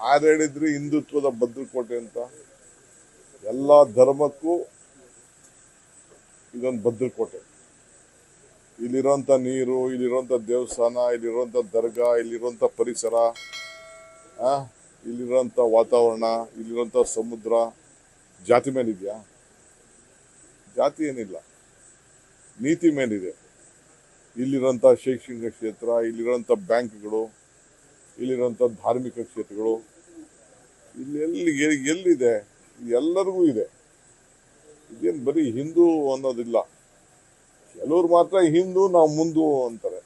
ಯಾರು ಹಿಂದುತ್ವದ ಭದ್ರಕೋಟೆ ಅಂತ ಎಲ್ಲ ಧರ್ಮಕ್ಕೂ ಇದೊಂದು ಭದ್ರಕೋಟೆ. ಇಲ್ಲಿರುವಂತ ನೀರು ಇಲ್ಲಿರುವಂತ ದೇವಸ್ಥಾನ ಇಲ್ಲಿರುವಂತ ದರ್ಗಾ ಇಲ್ಲಿರುವಂತ ಪರಿಸರ ಆ, ಇಲ್ಲಿರುವಂತ ವಾತಾವರಣ ಇಲ್ಲಿರುವಂತ ಸಮುದ್ರ ಜಾತಿ ಮೇಲಿದೆಯಾ? ಜಾತಿ ಏನಿಲ್ಲ. ನೀತಿ ಮೇಲಿದೆ. ಇಲ್ಲಿರುವಂತ ಶೈಕ್ಷಣಿಕ ಕ್ಷೇತ್ರ ಇಲ್ಲಿರುವಂತ ಬ್ಯಾಂಕ್ಗಳು ಇಲ್ಲಿರುವಂತ ಧಾರ್ಮಿಕ ಕ್ಷೇತ್ರಗಳು ಇಲ್ಲಿ ಎಲ್ಲಿ ಎಲ್ಲಿದೆ? ಎಲ್ಲರಿಗೂ ಇದೆ. ಇದೇನು ಬರೀ ಹಿಂದೂ ಅನ್ನೋದಿಲ್ಲ. ಕೆಲವ್ರು ಮಾತ್ರ ಹಿಂದೂ ನಾವು ಮುಂದು ಅಂತಾರೆ.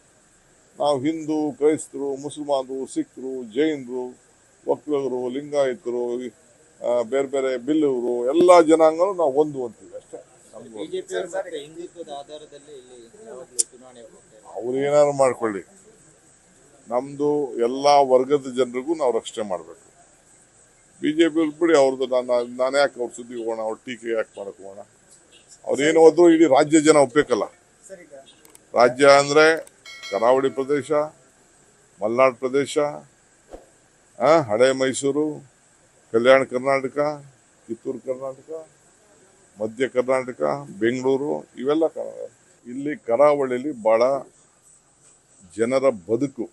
ನಾವು ಹಿಂದೂ ಕ್ರೈಸ್ತರು ಮುಸಲ್ಮಾನರು ಸಿಖ್ರು ಜೈನರು ಒಕ್ಕಲಿಗರು ಲಿಂಗಾಯತರು ಬೇರೆ ಬೇರೆ ಬಿಲ್ಲವರು ಎಲ್ಲ ಜನಾಂಗನೂ ನಾವು ಒಂದು ಅಂತೀವಿ ಅಷ್ಟೇ. ಅವ್ರು ಏನಾದ್ರು ಮಾಡ್ಕೊಳ್ಳಿ. ನಮ್ದು ಎಲ್ಲ ವರ್ಗದ ಜನರಿಗೂ ನಾವು ರಕ್ಷಣೆ ಮಾಡಬೇಕು. ಬಿಜೆಪಿ ಬಿಡಿ ಅವ್ರದ್ದು ನಾನು ನಾನು ಯಾಕೆ ಅವ್ರ ಸುದ್ದಿ ಹೋಗೋಣ, ಅವ್ರ ಟೀಕೆ ಯಾಕೆ ಮಾಡಕ್ ಹೋಗೋಣ? ಅವ್ರೇನು ಹೋದ್ರು ಇಡೀ ರಾಜ್ಯ ಜನ ಒಪ್ಬೇಕಲ್ಲ. ರಾಜ್ಯ ಅಂದ್ರೆ ಕರಾವಳಿ ಪ್ರದೇಶ, ಮಲೆನಾಡು ಪ್ರದೇಶ ಹಳೆ ಮೈಸೂರು, ಕಲ್ಯಾಣ ಕರ್ನಾಟಕ, ಕಿತ್ತೂರು ಕರ್ನಾಟಕ, ಮಧ್ಯ ಕರ್ನಾಟಕ, ಬೆಂಗಳೂರು, ಇವೆಲ್ಲ ಇಲ್ಲಿ ಕರಾವಳಿಯಲ್ಲಿ ಬಹಳ ಜನರ ಬದುಕು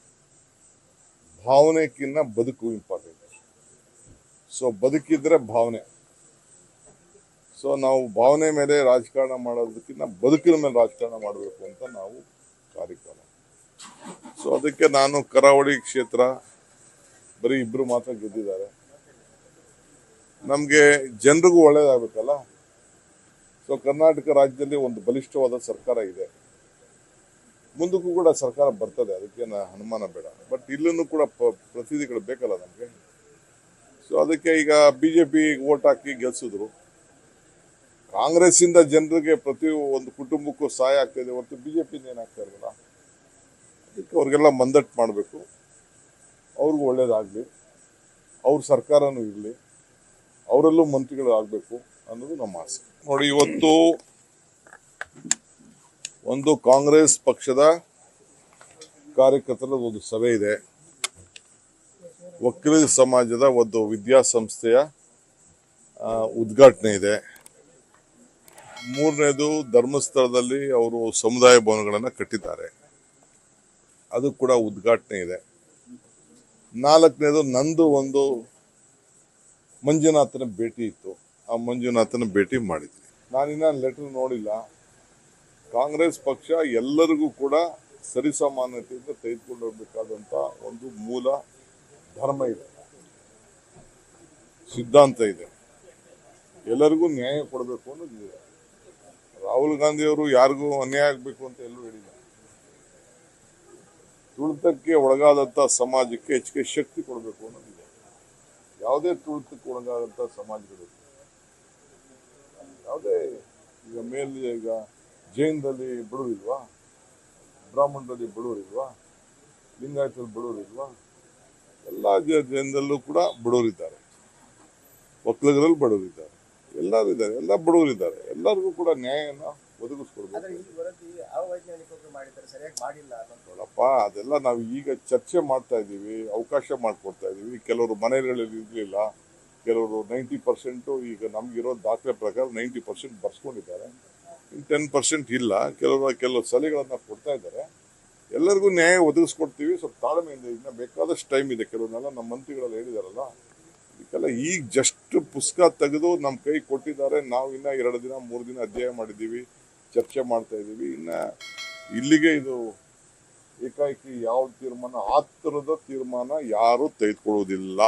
ಭಾವನೆಕ್ಕಿಂತ ಬದುಕು ಇಂಪಾರ್ಟೆಂಟ್. ಸೊ ಬದುಕಿದ್ರೆ ಭಾವನೆ. ಸೊ ನಾವು ಭಾವನೆ ಮೇಲೆ ರಾಜಕಾರಣ ಮಾಡೋದಕ್ಕಿಂತ ಬದುಕಿನ ಮೇಲೆ ರಾಜಕಾರಣ ಮಾಡಬೇಕು ಅಂತ ನಾವು ಕಾರ್ಯಕ್ರಮ. ಸೊ ಅದಕ್ಕೆ ನಾನು ಕರಾವಳಿ ಕ್ಷೇತ್ರ, ಬರೀ ಇಬ್ರು ಮಾತ್ರ ಗೆದ್ದಿದ್ದಾರೆ. ನಮಗೆ ಜನರಿಗೂ ಒಳ್ಳೇದಾಗಬೇಕಲ್ಲ? ಸೊ ಕರ್ನಾಟಕ ರಾಜ್ಯದಲ್ಲಿ ಒಂದು ಬಲಿಷ್ಠವಾದ ಸರ್ಕಾರ ಇದೆ. ಮುಂದಕ್ಕೂ ಕೂಡ ಸರ್ಕಾರ ಬರ್ತದೆ, ಅದಕ್ಕೆ ಅನುಮಾನ ಬೇಡ. ಬಟ್ ಇಲ್ಲೂ ಕೂಡ ಪ್ರತಿನಿಧಿಗಳು ಬೇಕಲ್ಲ ನಮಗೆ? ಅದಕ್ಕೆ ಈಗ ಬಿಜೆಪಿ ಓಟ್ ಹಾಕಿ ಗೆಲ್ಸಿದ್ರು. ಕಾಂಗ್ರೆಸ್ ಇಂದ ಜನರಿಗೆ ಪ್ರತಿ ಒಂದು ಕುಟುಂಬಕ್ಕೂ ಸಹಾಯ ಆಗ್ತಿದೆ ಹೊರತು ಬಿಜೆಪಿ ಏನಾಗ್ತಾ ಇರಲ್ಲ ಅದಕ್ಕೆ ಅವ್ರಿಗೆಲ್ಲ ಮಂದಟ್ಟು ಮಾಡಬೇಕು. ಅವ್ರಿಗೂ ಒಳ್ಳೇದಾಗಲಿ. ಅವ್ರ ಸರ್ಕಾರನೂ ಇರಲಿ. ಅವರಲ್ಲೂ ಮಂತ್ರಿಗಳು ಆಗಬೇಕು ಅನ್ನೋದು ನಮ್ಮ ಆಸೆ. ನೋಡಿ, ಇವತ್ತು ಒಂದು ಕಾಂಗ್ರೆಸ್ ಪಕ್ಷದ ಕಾರ್ಯಕರ್ತರ ಒಂದು ಸಭೆ ಇದೆ. ವಕೀಲ ಸಮಾಜದ ಒಂದು ವಿದ್ಯಾಸಂಸ್ಥೆಯ ಉದ್ಘಾಟನೆ ಇದೆ. ಮೂರನೇದು ಧರ್ಮಸ್ಥಳದಲ್ಲಿ ಅವರು ಸಮುದಾಯ ಭವನಗಳನ್ನು ಕಟ್ಟಿದ್ದಾರೆ. ಅದು ಕೂಡ ಉದ್ಘಾಟನೆ ಇದೆ. ನಾಲ್ಕನೇದು ನಂದು ಒಂದು ಮಂಜುನಾಥನ ಭೇಟಿ ಇತ್ತು. ಆ ಮಂಜುನಾಥನ ಭೇಟಿ ಮಾಡಿದ್ವಿ. ನಾನಿನ್ನ ಲೆಟರ್ ನೋಡಿಲ್ಲ. ಕಾಂಗ್ರೆಸ್ ಪಕ್ಷ ಎಲ್ಲರಿಗೂ ಕೂಡ ಸರಿಸಮಾನತೆಯಿಂದ ತೆಗೆದುಕೊಂಡು ಹೋಗಬೇಕಾದಂಥ ಒಂದು ಮೂಲ ಧರ್ಮ ಇದೆ. ಸಿದ್ಧಾಂತ ಇದೆ. ಎಲ್ಲರಿಗೂ ನ್ಯಾಯ ಕೊಡಬೇಕು ಅನ್ನೋದು ರಾಹುಲ್ ಗಾಂಧಿ ಅವರು ಯಾರಿಗೂ ಅನ್ಯಾಯ ಆಗಬೇಕು ಅಂತ ಎಲ್ಲರೂ ಹೇಳಿಲ್ಲ. ತುಳಿತಕ್ಕೆ ಒಳಗಾದಂತ ಸಮಾಜಕ್ಕೆ ಹೆಚ್ಚಿಗೆ ಶಕ್ತಿ ಕೊಡಬೇಕು ಅನ್ನೋದಿದೆ ಯಾವುದೇ ತುಳಿತಕ್ಕೆ ಸಮಾಜ ಸಮಾಜಗಳು ಯಾವುದೇ ಈಗ ಮೇಲ್ ಈಗ ಜೈನದಲ್ಲಿ ಬಡವರಿಲ್ವಾ? ಬ್ರಾಹ್ಮಣರಲ್ಲಿ ಬಡವರಿಲ್ವಾ? ಲಿಂಗಾಯತದಲ್ಲಿ ಬಡವರಿಲ್ವಾ? ಎಲ್ಲ ಜನರಲ್ಲೂ ಕೂಡ ಬಡವರಿದ್ದಾರೆ. ಒಕ್ಕಲಿಗರಲ್ಲಿ ಬಡವರಿದ್ದಾರೆ. ಎಲ್ಲರೂ ಇದ್ದಾರೆ. ಎಲ್ಲ ಬಡವರಿದ್ದಾರೆ. ಎಲ್ಲರಿಗೂ ಕೂಡ ನ್ಯಾಯನ ಒದಗಿಸ್ಕೊಡ್ಬೇಕು. ಅದೆಲ್ಲ ನಾವು ಈಗ ಚರ್ಚೆ ಮಾಡ್ತಾ ಇದ್ದೀವಿ ಅವಕಾಶ ಮಾಡಿಕೊಡ್ತಾ ಇದ್ದೀವಿ. ಕೆಲವರು ಮನೆಗಳಲ್ಲಿ ಇರಲಿಲ್ಲ. ಕೆಲವರು ನೈಂಟಿ ಪರ್ಸೆಂಟು ಈಗ ನಮಗಿರೋ ದಾಖಲೆ ಪ್ರಕಾರ ನೈಂಟಿ ಪರ್ಸೆಂಟ್ ಬರ್ಸ್ಕೊಂಡಿದ್ದಾರೆ. ಟೆನ್ ಪರ್ಸೆಂಟ್ ಇಲ್ಲ. ಕೆಲವರು ಕೆಲವು ಸಲಹೆಗಳನ್ನು ಕೊಡ್ತಾ ಇದ್ದಾರೆ. ಎಲ್ಲರಿಗೂ ನ್ಯಾಯ ಒದಗಿಸ್ಕೊಡ್ತೀವಿ. ಸ್ವಲ್ಪ ತಾಳ್ಮೆಯಿಂದ ಇನ್ನು ಬೇಕಾದಷ್ಟು ಟೈಮ್ ಇದೆ. ಕೆಲವನ್ನೆಲ್ಲ ನಮ್ಮ ಮಂತ್ರಿಗಳೆಲ್ಲ ಹೇಳಿದಾರಲ್ಲ, ಇದಕ್ಕೆಲ್ಲ ಈಗ ಜಸ್ಟ್ ಪುಸ್ತಕ ತೆಗೆದು ನಮ್ಮ ಕೈ ಕೊಟ್ಟಿದ್ದಾರೆ. ನಾವು ಇನ್ನ ಎರಡು ದಿನ, ಮೂರು ದಿನ ಅಧ್ಯಯನ ಮಾಡಿದ್ದೀವಿ, ಚರ್ಚೆ ಮಾಡ್ತಾ ಇದ್ದೀವಿ. ಇನ್ನ ಇಲ್ಲಿಗೆ ಇದು ಏಕಾಏಕಿ ಯಾವ ತೀರ್ಮಾನ, ಆ ಥರದ ತೀರ್ಮಾನ ಯಾರು ತೆಗೆದುಕೊಳ್ಳುವುದಿಲ್ಲ.